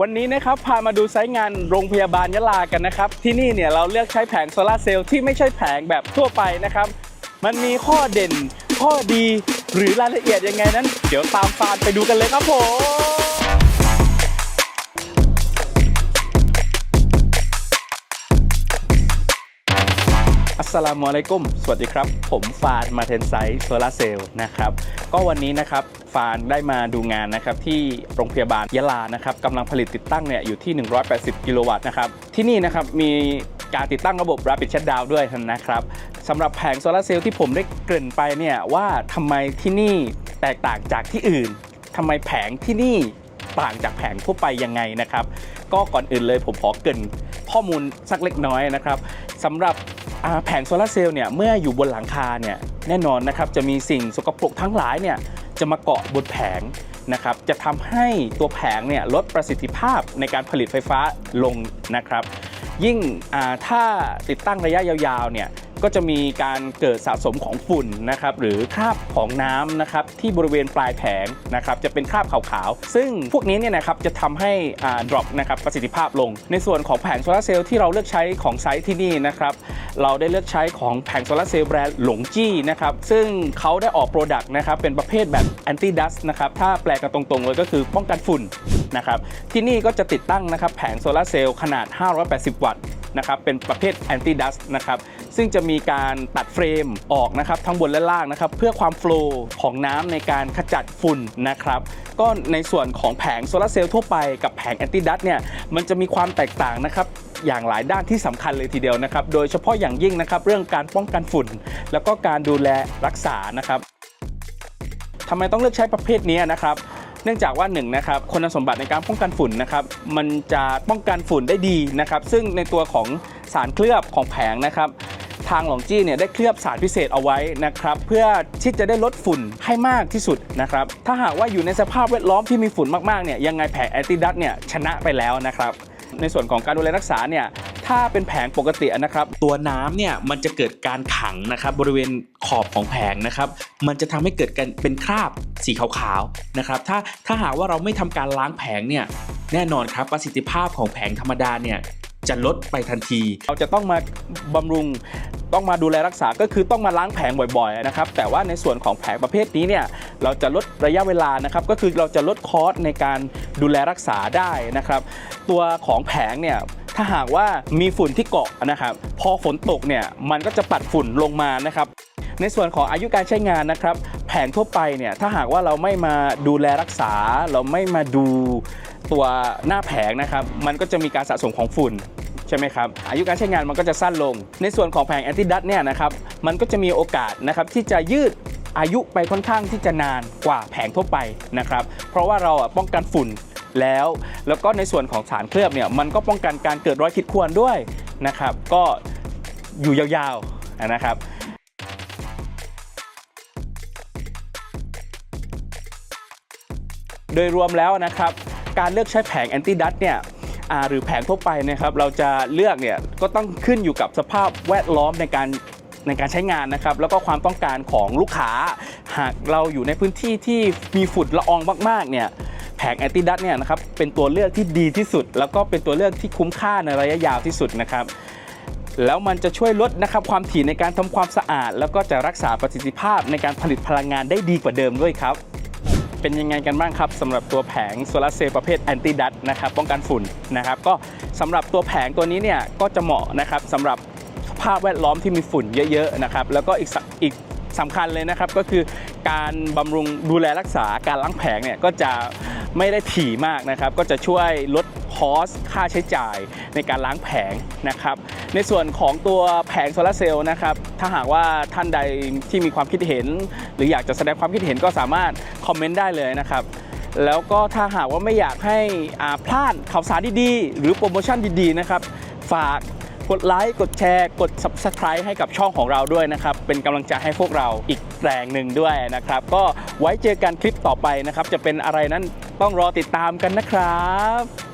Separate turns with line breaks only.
วันนี้นะครับพามาดูไซต์งานโรงพยาบาลยะลากันนะครับ ที่นี่เนี่ยเราเลือกใช้แผงโซลาร์เซลล์ที่ไม่ใช่แผงแบบทั่วไปนะครับ มันมีข้อเด่น ข้อดีหรือรายละเอียดยังไงนั้น เดี๋ยวตามฟานไปดูกันเลยครับผมอัสสลามุอะลัยกุม สวัสดีครับ ผมฟานมาเทนไซต์โซลาเซลล์นะครับ ก็วันนี้นะครับ ฟานได้มาดูงานนะครับที่โรงพยาบาลยะลานะครับกำลังผลิตติดตั้งเนี่ยอยู่ที่ 180 กิโลวัตต์นะครับที่นี่นะครับมีการติดตั้งระบบ Rapid Shutdown ด้วยนะครับสำหรับแผงโซลาเซลล์ที่ผมได้เกริ่นไปเนี่ยว่าทำไมที่นี่แตกต่างจากที่อื่นทำไมแผงที่นี่ต่างจากแผงทั่วไปยังไงนะครับ ก็ก่อนอื่นเลยผมขอเกรินข้อมูลสักเล็กน้อยนะครับสำหรับแผงโซลาร์เซลล์เนี่ยเมื่ออยู่บนหลังคาเนี่ย แน่นอนนะครับจะมีสิ่งสกปรกทั้งหลายเนี่ยจะมาเกาะบนแผงนะครับจะทำให้ตัวแผงเนี่ยลดประสิทธิภาพในการผลิตไฟฟ้าลงนะครับ ยิ่งถ้าติดตั้งระยะยาวๆเนี่ย ก็จะมีการเกิดสะสมของฝุ่นนะครับหรือคราบของน้ำนะครับที่บริเวณปลายแผงนะครับจะเป็นคราบขาวๆ ซึ่งพวกนี้เนี่ยนะครับจะทำให้อ่า drop นะครับประสิทธิภาพลง ในส่วนของแผงโซลาร์เซลล์ที่เราเลือกใช้ของไซต์ที่นี่นะครับเราได้เลือกใช้ของแผงโซลาร์เซลล์แบรนด์หลงจี้นะครับซึ่งเขาได้ออกโปรดักต์นะครับเป็นประเภทแบบ anti dust นะครับถ้าแปลกันตรงๆเลยก็คือป้องกันฝุ่นนะครับที่นี่ก็จะติดตั้งนะครับแผงโซลาร์เซลล์ขนาด 580 วัตต์ นะครับเป็นประเภท anti dust นะครับซึ่งจะมีการตัดเฟรมออกนะครับทั้งบนและล่างนะครับเพื่อความโฟล์ของน้ำในการขจัดฝุ่นนะครับก็ในส่วนของแผงโซลาร์เซลล์ทั่วไปกับแผง anti dust เนี่ยมันจะมีความแตกต่างนะครับอย่างหลายด้านที่สำคัญเลยทีเดียวนะครับ โดยเฉพาะอย่างยิ่งนะครับเรื่องการป้องกันฝุ่น แล้วก็การดูแลรักษานะครับทำไมต้องเลือกใช้ประเภทนี้นะครับ เนื่องจากว่าหนึ่งนะครับคุณสมบัติในการป้องกันฝุ่นนะครับมันจะป้องกันฝุ่นได้ดีนะครับ ซึ่งในตัวของสารเคลือบของแผงนะครับทางหลงจี้เนี่ยได้เคลือบสารพิเศษเอาไว้นะครับเพื่อที่จะได้ลดฝุ่นให้มากที่สุดนะครับถ้าหากว่าอยู่ในสภาพแวดล้อมที่มีฝุ่นมากๆเนี่ยยังไงแผงแอนติดัตเนี่ยชนะไปแล้วนะครับ ในส่วนของการดูแลรักษาเนี่ยถ้าเป็นแผงปกตินะครับ ตัวน้ำเนี่ยมันจะเกิดการขังนะครับบริเวณขอบของแผงนะครับ มันจะทำให้เกิดการเป็นคราบ สีขาวๆนะครับถ้าถ้าหากว่าเราไม่ทำการล้างแผงเนี่ยแน่นอนครับประสิทธิภาพของแผงธรรมดาเนี่ยจะลดไปทันที เราจะต้องมาบำรุงต้องมาดูแลรักษาก็คือต้องมาล้างแผงบ่อยๆนะครับแต่ว่าในส่วนของแผงประเภทนี้เนี่ยเราจะลดระยะเวลานะครับก็คือเราจะลดคอสในการดูแลรักษาได้นะครับ ตัวของแผงเนี่ยถ้าหากว่ามีฝุ่นที่เกาะนะครับ พอฝนตกเนี่ยมันก็จะปัดฝุ่นลงมานะครับ ในส่วนของอายุการใช้งานนะครับ แผงทั่วไปเนี่ยถ้าหากว่าเราไม่มาดูแลรักษา เราไม่มาดูตัวหน้าแผงนะครับ มันก็จะมีการสะสมของฝุ่นใช่ไหมครับ อายุการใช้งานมันก็จะสั้นลง ในส่วนของแผงแอนติดัตเนี่ยนะครับ มันก็จะมีโอกาสนะครับที่จะยืดอายุไปค่อนข้างที่จะนานกว่าแผงทั่วไปนะครับ เพราะว่าเราป้องกันฝุ่นแล้ว แล้วก็ในส่วนของสารเคลือบเนี่ยมันก็ป้องกันการเกิดรอยขีดข่วนด้วยนะครับ ก็อยู่ยาวๆนะครับ โดยรวมแล้วนะครับ การเลือกใช้แผงแอนตี้ดัตเนี่ยหรือแผงทั่วไปนะครับ เราจะเลือกเนี่ยก็ต้องขึ้นอยู่กับสภาพแวดล้อมในการในการใช้งานนะครับ แล้วก็ความต้องการของลูกค้า หากเราอยู่ในพื้นที่ที่มีฝุ่นละอองมากๆเนี่ยแผงแอนตี้ดัตเนี่ยนะครับเป็นตัวเลือกที่ดีที่สุด แล้วก็เป็นตัวเลือกที่คุ้มค่าในระยะยาวที่สุดนะครับ แล้วมันจะช่วยลดนะครับความถี่ในการทำความสะอาด แล้วก็จะรักษาประสิทธิภาพในการผลิตพลังงานได้ดีกว่าเดิมด้วยครับ เป็นยังไงกันบ้างครับสำหรับตัวแผงโซลาร์เซลล์ประเภทแอนตี้ดัตนะครับป้องกันฝุ่นนะครับก็สำหรับตัวแผงตัวนี้เนี่ยก็จะเหมาะนะครับสำหรับสภาพแวดล้อมที่มีฝุ่นเยอะๆนะครับแล้วก็อีกสอีกสำคัญเลยนะครับก็คือการบำรุงดูแลรักษาการล้างแผงเนี่ยก็จะ ไม่ได้ถี่มากนะครับ ก็จะช่วยลดคอสค่าใช้จ่ายในการล้างแผงนะครับ ในส่วนของตัวแผงโซลาร์เซลล์นะครับ ถ้าหากว่าท่านใดที่มีความคิดเห็น หรืออยากจะแสดงความคิดเห็นก็สามารถคอมเมนต์ได้เลยนะครับแล้วก็ถ้าหากว่าไม่อยากให้อาพลาดข่าวสารดีๆ หรือโปรโมชั่นดีๆนะครับ ฝากกดไลค์กดแชร์กด Subscribe ให้กับช่องของเราด้วยนะครับ เป็นกำลังใจให้พวกเราอีกแรงหนึ่งด้วยนะครับ ก็ไว้เจอกันคลิปต่อไปนะครับ จะเป็นอะไรนั้น ต้องรอติดตามกันนะครับ